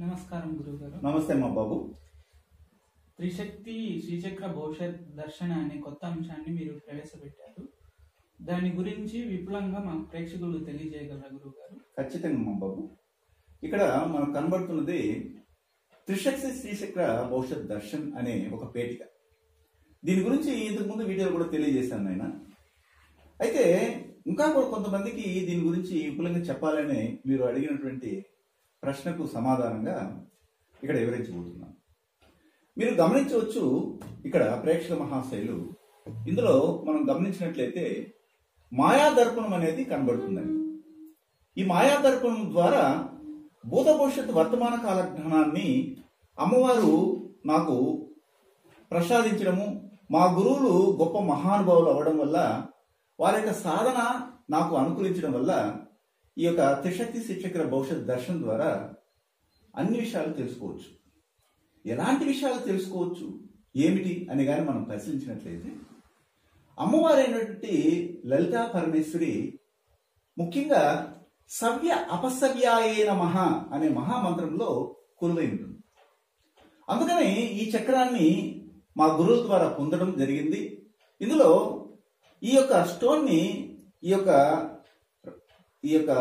నమస్కారం గురువు గారు నమస్తే మా బాబు. త్రిశక్తి శ్రీచక్ర భవిష్యత్ దర్శన అనే కొత్త అంశాన్ని మీరు ప్రవేశపెట్టారు. దాని గురించి విపులంగా మా ప్రేక్షకులు తెలియజేయగలరా గురువు గారు ఖచ్చితంగా మా బాబు. ఇక్కడ మనకు కనబడుతున్నది త్రిశక్తి శ్రీచక్ర భవిష్యత్ దర్శన్ అనే ఒక పేటిక. దీని గురించి ఇంతకు ముందు వీడియోలో కూడా తెలియజేశాను ఆయన అయితే ఇంకా కూడా కొంతమందికి దీని గురించి విపులంగా చెప్పాలని మీరు అడిగినటువంటి ప్రశ్నకు సమాధానంగా ఇక్కడ వివరించబోతున్నాను మీరు గమనించవచ్చు ఇక్కడ ప్రేక్షక మహాశైలు ఇందులో మనం గమనించినట్లయితే మాయా దర్పణం అనేది కనబడుతుందండి. ఈ మాయా దర్పణం ద్వారా భూత భవిష్యత్తు వర్తమాన కాల జ్ఞానాన్ని అమ్మవారు నాకు ప్రసాదించడము మా గురువులు గొప్ప మహానుభావులు అవ్వడం వల్ల వారి యొక్క సాధన నాకు అనుకూలించడం వల్ల ఈ యొక్క త్రిశక్తి శిక్షకుల భవిష్యత్ దర్శనం ద్వారా అన్ని విషయాలు తెలుసుకోవచ్చు. ఎలాంటి విషయాలు తెలుసుకోవచ్చు? ఏమిటి అని కానీ మనం పరిశీలించినట్లయితే అమ్మవారైనటువంటి లలితా పరమేశ్వరి ముఖ్యంగా సవ్య అపసవ్యాయే మహా అనే మహామంత్రంలో కొలువై ఉంటుంది. అందుకని ఈ చక్రాన్ని మా గురువుల ద్వారా పొందడం జరిగింది. ఇందులో ఈ యొక్క స్టోన్ని ఈ యొక్క ఈ యొక్క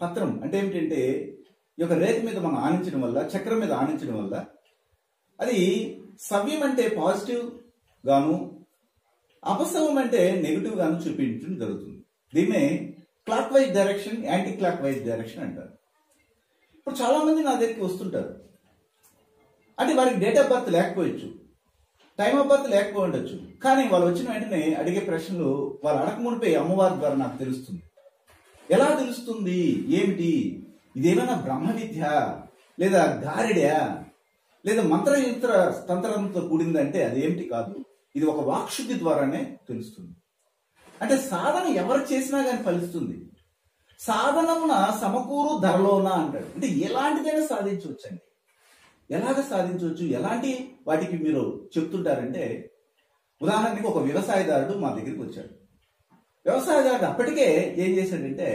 పత్రం అంటే ఏమిటంటే ఈ యొక్క రేఖ మీద మనం ఆనించడం వల్ల చక్రం మీద ఆనించడం వల్ల అది సవ్యం అంటే పాజిటివ్ గాను అపసవం అంటే నెగిటివ్ గాను చూపించడం జరుగుతుంది. దీన్నే clock wise direction anti clock wise direction అంటారు. ఇప్పుడు చాలా మంది నా దగ్గరికి వస్తుంటారు. అంటే వారికి డేట్ ఆఫ్ బర్త్ లేకపోవచ్చు టైం ఆఫ్ బర్త్ లేకపోయి ఉండొచ్చు. కానీ వాళ్ళు వచ్చిన వెంటనే అడిగే ప్రశ్నలు వాళ్ళు అడగమునిపోయి అమ్మవారి ద్వారా నాకు తెలుస్తుంది. ఎలా తెలుస్తుంది? ఏమిటి? ఇదేమైనా బ్రహ్మ విద్య లేదా గారిడ్యా? లేదా మంత్రయంత్ర తంత్రంతో కూడిందంటే అదేమిటి కాదు? ఇది ఒక వాక్శుద్ధి ద్వారానే తెలుస్తుంది. అంటే సాధన ఎవరు చేసినా కానీ ఫలిస్తుంది. సాధనమున సమకూరు ధరలోన అంటాడు. అంటే ఎలాంటిదైనా సాధించవచ్చండి. ఎలాగ సాధించవచ్చు? ఎలాంటి వాటికి మీరు చెప్తుంటారంటే ఉదాహరణకి ఒక వ్యవసాయదారుడు మా దగ్గరికి వచ్చాడు. వ్యవసాయదారుడు అప్పటికే ఏం చేశాడంటే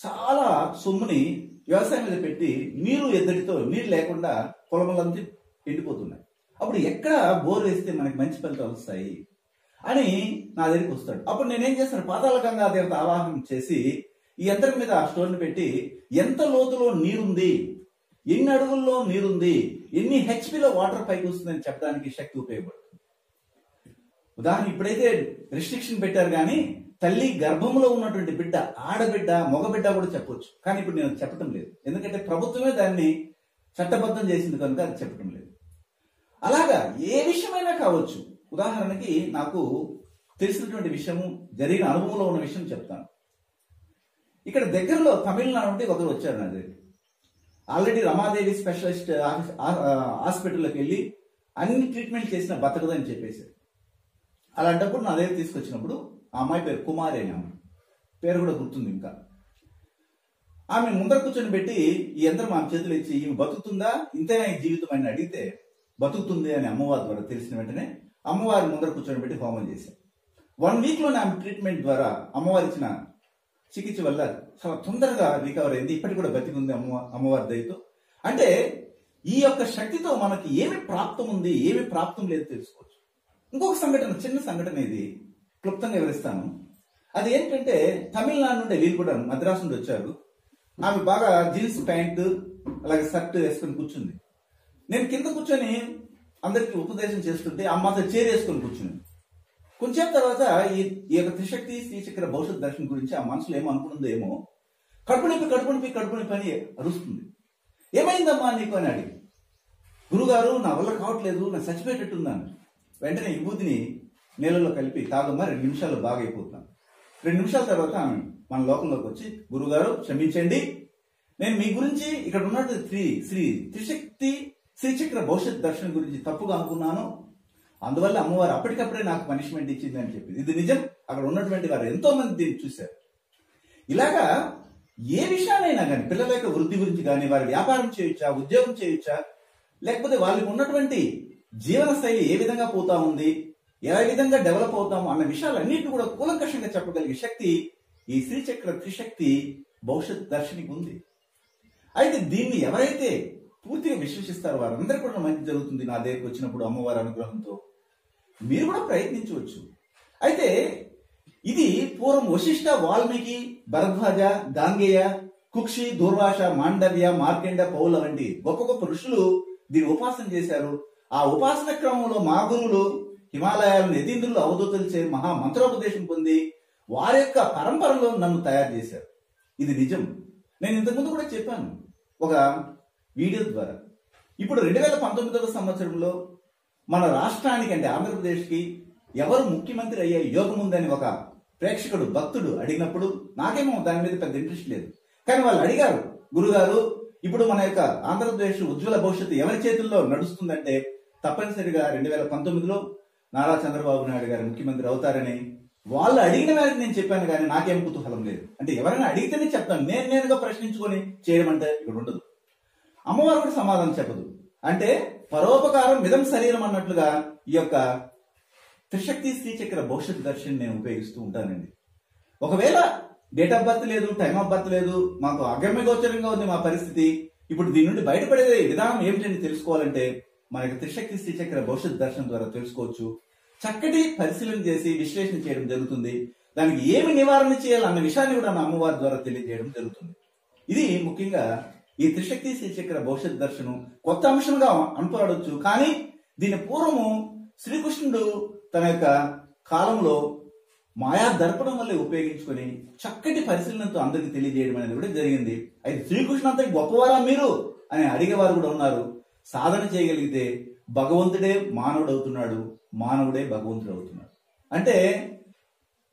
చాలా సొమ్ముని వ్యవసాయం మీద పెట్టి నీరు ఎద్దడితో నీరు లేకుండా పొలములంతా ఎండిపోతున్నాయి. అప్పుడు ఎక్కడ బోర్ వేస్తే మనకి మంచి ఫలితాలు వస్తాయి అని నా దగ్గరికి వస్తాడు. అప్పుడు నేనేం చేస్తాను పాతాల గంగా దేవత ఆవాహనం చేసి ఈ యంత్రం మీద ఆ స్టోన్ పెట్టి ఎంత లోతులో నీరుంది ఎన్ని అడుగుల్లో నీరుంది ఎన్ని హెచ్పిలో వాటర్ పైకి వస్తుందని చెప్పడానికి శక్తి ఉపయోగపడుతుంది. ఉదాహరణ ఇప్పుడైతే రిస్ట్రిక్షన్ పెట్టారు కానీ తల్లి గర్భంలో ఉన్నటువంటి బిడ్డ ఆడబిడ్డ మగబిడ్డ కూడా చెప్పొచ్చు. కానీ ఇప్పుడు నేను చెప్పటం లేదు. ఎందుకంటే ప్రభుత్వమే దాన్ని చట్టబద్ధం చేసింది కనుక అది చెప్పటం లేదు. అలాగా ఏ విషయమైనా కావచ్చు. ఉదాహరణకి నాకు తెలిసినటువంటి విషయము జరిగిన అనుభవంలో ఉన్న విషయం చెప్తాను. ఇక్కడ దగ్గరలో తమిళనాడు నుండి ఒకరు వచ్చారు నా దగ్గర ఆల్రెడీ రమాదేవి స్పెషలిస్ట్ హాస్పిటల్లోకి వెళ్ళి అన్ని ట్రీట్మెంట్ చేసిన బతకదని చెప్పేసి అలాంటప్పుడు నా దగ్గర తీసుకొచ్చినప్పుడు ఆ అమ్మాయి పేరు కుమారి అని ఆమె. పేరు కూడా గుర్తుంది ఇంకా. ఆమె ముందర కూర్చొని పెట్టి ఈ యంత్రం ఆమె చేతులు ఇచ్చి ఈమె బతుకుతుందా? ఇంతేనా ఈ జీవితం అని అడిగితే బతుకుతుంది అని అమ్మవారి ద్వారా తెలిసిన వెంటనే అమ్మవారి ముందర కూర్చొని పెట్టి హోమం చేశారు. వన్ వీక్లోనే ఆమె ట్రీట్మెంట్ ద్వారా అమ్మవారి ఇచ్చిన చికిత్స వల్ల చాలా తొందరగా రికవర్ అయింది. ఇప్పటికి కూడా బతికుంది అమ్మ అమ్మవారి దయతో. అంటే ఈ యొక్క శక్తితో మనకి ఏమి ప్రాప్తం ఉంది ఏమి ప్రాప్తం లేదు తెలుసుకోవచ్చు. ఇంకొక సంఘటన చిన్న సంఘటన ఇది. క్లుప్తంగా వివరిస్తాను. అది ఏంటంటే తమిళనాడు నుండి వీళ్ళు కూడా మద్రాసు నుండి వచ్చారు. ఆమె బాగా జీన్స్ ప్యాంట్ అలాగే షర్ట్ వేసుకొని కూర్చుంది. నేను కింద కూర్చొని అందరికి ఉపదేశం చేస్తుంటే అమ్మతో చేరు చేరేసుకొని కూర్చుని కొంచెం తర్వాత ఈ ఈ యొక్క త్రిశక్తి శ్రీచక్ర భవిష్యత్ దర్శనం గురించి ఆ మనసులో ఏమో అనుకుంటుందో ఏమో కడుపు నొప్పి కడుపు నొప్పి కడుపు నొప్పి అని అరుస్తుంది. ఏమైందమ్మా నీకు అని అడిగి గురుగారు నా వల్ల కావట్లేదు నా చచ్చిపోయేటట్టుందని వెంటనే ఈ విభూతిని నీళ్ళలో కలిపి తాగమ్మా రెండు నిమిషాలు బాగా అయిపోతున్నాను రెండు నిమిషాల తర్వాత ఆమె మన లోకంలోకి వచ్చి గురుగారు క్షమించండి. నేను మీ గురించి ఇక్కడ ఉన్నట్టు శ్రీ శ్రీ త్రిశక్తి శ్రీచక్ర భవిష్యత్ దర్శనం గురించి తప్పుగా అనుకున్నాను. అందువల్ల అమ్మవారు అప్పటికప్పుడే నాకు పనిష్మెంట్ ఇచ్చింది అని చెప్పింది ఇది నిజం. అక్కడ ఉన్నటువంటి వారు ఎంతో మంది దీన్ని చూశారు. ఇలాగా ఏ విషయాలైనా కానీ పిల్లల యొక్క వృద్ధి గురించి కానీ వారి వ్యాపారం చేయొచ్చా ఉద్యోగం చేయొచ్చా? లేకపోతే వాళ్ళకి ఉన్నటువంటి జీవన శైలి ఏ విధంగా పోతా ఉంది? ఏ విధంగా డెవలప్ అవుతాము అన్న విషయాలన్నింటినీ కూడా కూలంకషంగా చెప్పగలిగే శక్తి ఈ శ్రీచక్ర త్రిశక్తి భవిష్యత్ దర్శనికి ఉంది. అయితే దీన్ని ఎవరైతే పూర్తిగా విశ్వసిస్తారు వారందరూ కూడా మంచి జరుగుతుంది. నా దగ్గరికి వచ్చినప్పుడు అమ్మవారి అనుగ్రహంతో మీరు కూడా ప్రయత్నించవచ్చు. అయితే ఇది పూర్వం వశిష్ఠ వాల్మీకి భరద్వాజ గాంగేయ కుక్షి దూర్వాష మాండవ్య మార్కండ పౌల వంటి గొప్ప గొప్ప ఋషులు దీన్ని ఉపాసన చేశారు. ఆ ఉపాసన క్రమంలో మా గురువులు హిమాలయాలను నితీంద్రులు అవధూతలు చే మహా మంత్రోపదేశం పొంది వారి యొక్క పరంపరలో నన్ను తయారు చేశారు. ఇది నిజం. నేను ఇంతకుముందు కూడా చెప్పాను. ఒక వీడియో ద్వారా. ఇప్పుడు రెండు వేల పంతొమ్మిదవ సంవత్సరంలో మన రాష్ట్రానికి అంటే ఆంధ్రప్రదేశ్కి ఎవరు ముఖ్యమంత్రి అయ్యే యోగం ఉందని ఒక ప్రేక్షకుడు భక్తుడు అడిగినప్పుడు నాకేమో దాని మీద పెద్ద ఇంట్రెస్ట్ లేదు. కానీ వాళ్ళు అడిగారు గురుగారు ఇప్పుడు మన యొక్క ఆంధ్రప్రదేశ్ ఉజ్వల భవిష్యత్తు ఎవరి చేతుల్లో నడుస్తుందంటే తప్పనిసరిగా రెండు వేల పంతొమ్మిదిలో నారా చంద్రబాబు నాయుడు గారు ముఖ్యమంత్రి అవుతారని వాళ్ళు అడిగిన వారికి నేను చెప్పాను కానీ నాకేం కుతూహలం లేదు. అంటే ఎవరైనా అడిగితేనే చెప్తాను. నేను నేనుగా ప్రశ్నించుకొని చేయమంటే ఇక్కడ ఉండదు. అమ్మవారు కూడా సమాధానం చెప్పదు. అంటే పరోపకారం మిదం శరీరం అన్నట్లుగా ఈ యొక్క త్రిశక్తి శ్రీచక్ర భవిష్యత్ దర్శన్ నేను ఉపయోగిస్తూ ఉంటానండి. ఒకవేళ డేట్ ఆఫ్ బర్త్ లేదు టైం ఆఫ్ బర్త్ లేదు మాకు అగమ్యగోచరంగా ఉంది మా పరిస్థితి. ఇప్పుడు దీని నుండి బయటపడే విధానం ఏమిటని తెలుసుకోవాలంటే మన యొక్క త్రిశక్తి శ్రీచక్ర భవిష్యత్ దర్శనం ద్వారా తెలుసుకోవచ్చు. చక్కటి పరిశీలన చేసి విశ్లేషణ చేయడం జరుగుతుంది. దానికి ఏమి నివారణ చేయాలన్న విషయాన్ని కూడా నా అమ్మవారి ద్వారా తెలియజేయడం జరుగుతుంది. ఇది ముఖ్యంగా ఈ త్రిశక్తి శ్రీచక్ర భవిష్యత్ దర్శనం కొత్త అంశంగా అనుకోరాడొచ్చు. కానీ దీని పూర్వము శ్రీకృష్ణుడు తన యొక్క కాలంలో మాయా దర్పణం వల్ల ఉపయోగించుకొని చక్కటి పరిశీలనతో అందరికి తెలియజేయడం అనేది కూడా జరిగింది. అయితే శ్రీకృష్ణ అంతటి గొప్పవారా మీరు? అని అడిగేవారు కూడా ఉన్నారు. సాధన చేయగలిగితే భగవంతుడే మానవుడు అవుతున్నాడు మానవుడే భగవంతుడు అవుతున్నాడు అంటే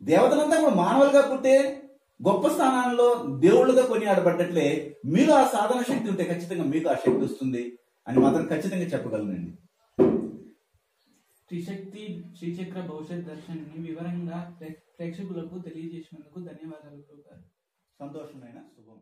దేవతలంతా కూడా మానవులుగా పుట్టే గొప్ప స్థానాల్లో దేవుళ్ళుగా కొనియాడబడ్డట్లే మీరు ఆ సాధన శక్తి ఉంటే ఖచ్చితంగా మీకు ఆ శక్తి వస్తుంది అని మాత్రం ఖచ్చితంగా చెప్పగలనండి. త్రిశక్తి శ్రీచక్ర భవిష్యత్ దర్శనాన్ని వివరంగా ప్రేక్షకులకు తెలియజేసినందుకు ధన్యవాదాలు సంతోషమైన శుభం.